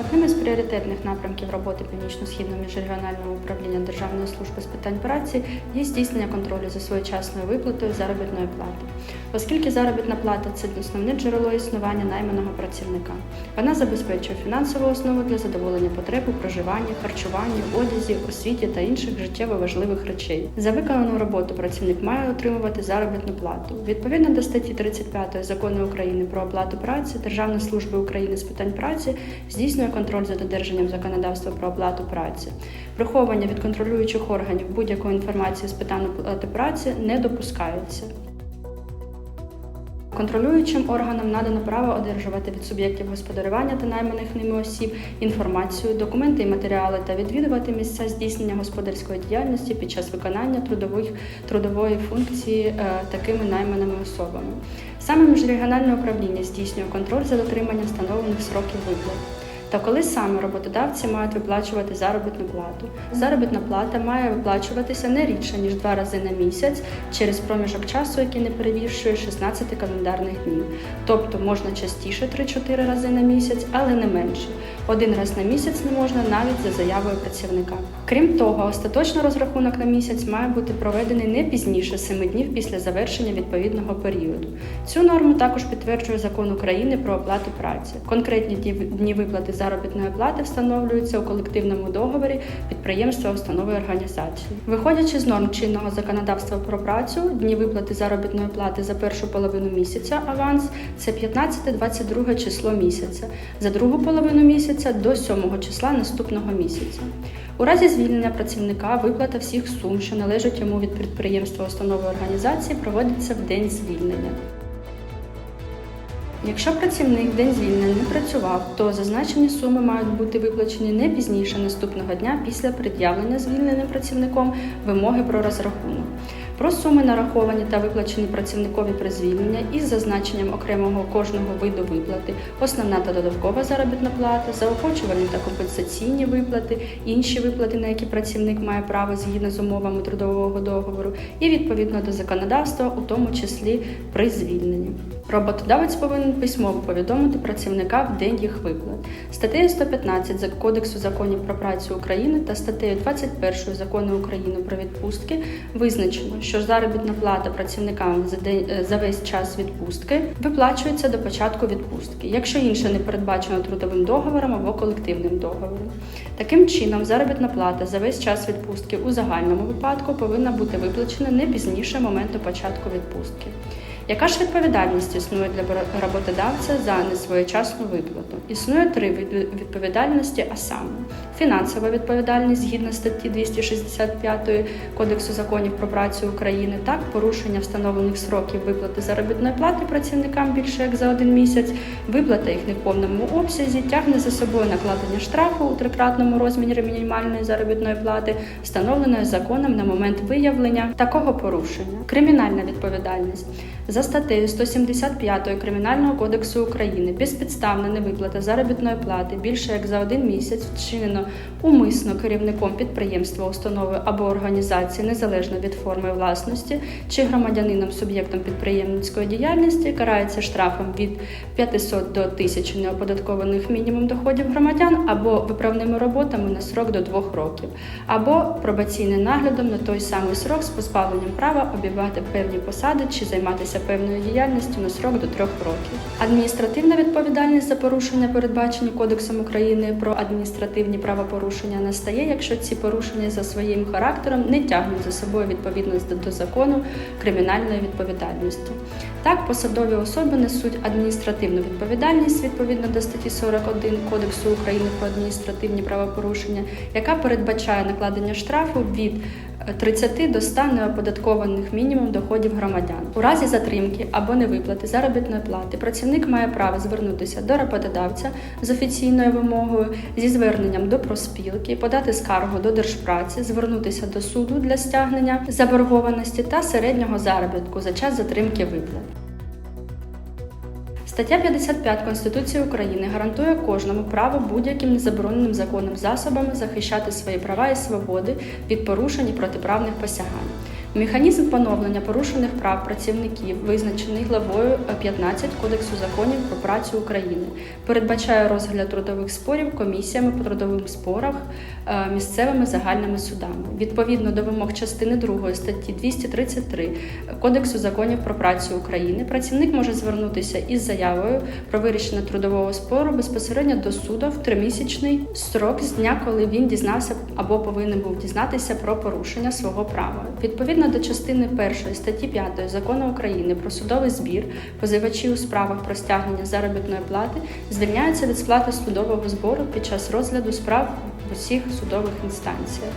Одним із пріоритетних напрямків роботи Північно-східного міжрегіонального управління Державної служби з питань праці є здійснення контролю за своєчасною виплатою заробітної плати, оскільки заробітна плата це основне джерело існування найманого працівника. Вона забезпечує фінансову основу для задоволення потреб у проживанні, харчуванні, одязі, освіті та інших життєво важливих речей. За виконану роботу працівник має отримувати заробітну плату. Відповідно до статті 35 закону України про оплату праці, Державна служба України з питань праці здійснює контроль за додержанням законодавства про оплату праці. Приховування від контролюючих органів будь-якої інформації з питань оплати праці не допускається. Контролюючим органам надано право одержувати від суб'єктів господарювання та найманих ними осіб інформацію, документи і матеріали та відвідувати місця здійснення господарської діяльності під час виконання трудових, трудової функції е, такими найманими особами. Саме міжрегіональне управління здійснює контроль за дотриманням встановлених сроків виплат. Та коли саме роботодавці мають виплачувати заробітну плату. Заробітна плата має виплачуватися не рідше ніж два рази на місяць через проміжок часу, який не перевищує 16 календарних днів. Тобто можна частіше 3-4 рази на місяць, але не менше. Один раз на місяць не можна навіть за заявою працівника. Крім того, остаточний розрахунок на місяць має бути проведений не пізніше 7 днів після завершення відповідного періоду. Цю норму також підтверджує закон України про оплату праці. Конкретні дні- виплати заробітної плати встановлюються у колективному договорі підприємства установи організації. Виходячи з норм чинного законодавства про працю, дні виплати заробітної плати за першу половину місяця аванс це 15-22 число місяця, за другу половину місяця до 7 числа наступного місяця. У разі звільнення працівника виплата всіх сум, що належать йому від підприємства установи організації, проводиться в день звільнення. Якщо працівник день звільнення не працював, то зазначені суми мають бути виплачені не пізніше наступного дня після пред'явлення звільненим працівником вимоги про розрахунок. Про суми нараховані та виплачені працівникові при звільненні із зазначенням окремого кожного виду виплати, основна та додаткова заробітна плата, заохочувальні та компенсаційні виплати, інші виплати, на які працівник має право згідно з умовами трудового договору, і відповідно до законодавства, у тому числі при звільненні. Роботодавець повинен письмово повідомити працівника в день їх виплат. Статтею 115 Кодексу законів про працю України та статтею 21 закону України про відпустки визначено, що заробітна плата працівникам за день е, за весь час відпустки виплачується до початку відпустки, якщо інше не передбачено трудовим договором або колективним договором. Таким чином, заробітна плата за весь час відпустки у загальному випадку повинна бути виплачена не пізніше моменту початку відпустки. Яка ж відповідальність існує для роботодавця за несвоєчасну виплату? Існує три відповідальності, а саме фінансова відповідальність згідно статті 265 Кодексу законів про працю України, так порушення встановлених сроків виплати заробітної плати працівникам більше як за один місяць, виплата їх не в повному обсязі, тягне за собою накладення штрафу у трикратному розмірі мінімальної заробітної плати, встановленої законом на момент виявлення такого порушення. Кримінальна відповідальність. За статтею 175 Кримінального кодексу України. Безпідставна невиплата заробітної плати більше як за один місяць вчинено умисно керівником підприємства, установи або організації незалежно від форми власності чи громадянином суб'єктом підприємницької діяльності карається штрафом від 500 до 1000 неоподаткованих мінімум доходів громадян або виправними роботами на срок до 2 років, або пробаційним наглядом на той самий срок з позбавленням права обіймати певні посади чи займатися певною діяльністю на срок до 3 років. Адміністративна відповідальність за порушення, передбачені Кодексом України про адміністративні правопорушення, настає, якщо ці порушення за своїм характером не тягнуть за собою відповідність до закону кримінальної відповідальності. Так, посадові особи несуть адміністративну відповідальність відповідно до статті 41 Кодексу України про адміністративні правопорушення, яка передбачає накладення штрафу від 30 до 100 неоподаткованих мінімум доходів громадян. У разі затримки або невиплати заробітної плати працівник має право звернутися до роботодавця з офіційною вимогою, зі зверненням до проспілки, подати скаргу до держпраці, звернутися до суду для стягнення заборгованості та середнього заробітку за час затримки виплат. Стаття 55 Конституції України гарантує кожному право будь-яким незабороненим законним засобами захищати свої права і свободи від порушень і протиправних посягань. Механізм поновлення порушених прав працівників, визначений главою 15 Кодексу законів про працю України, передбачає розгляд трудових спорів комісіями по трудовим спорах е, місцевими загальними судами. Відповідно до вимог частини 2 статті 233 Кодексу законів про працю України, працівник може звернутися із заявою про вирішення трудового спору безпосередньо до суду в тримісячний строк з дня, коли він дізнався або повинен був дізнатися про порушення свого права. Відповідно до частини 1 статті 5 закону України про судовий збір, позивачі у справах про стягнення заробітної плати звільняються від сплати судового збору під час розгляду справ в усіх судових інстанціях.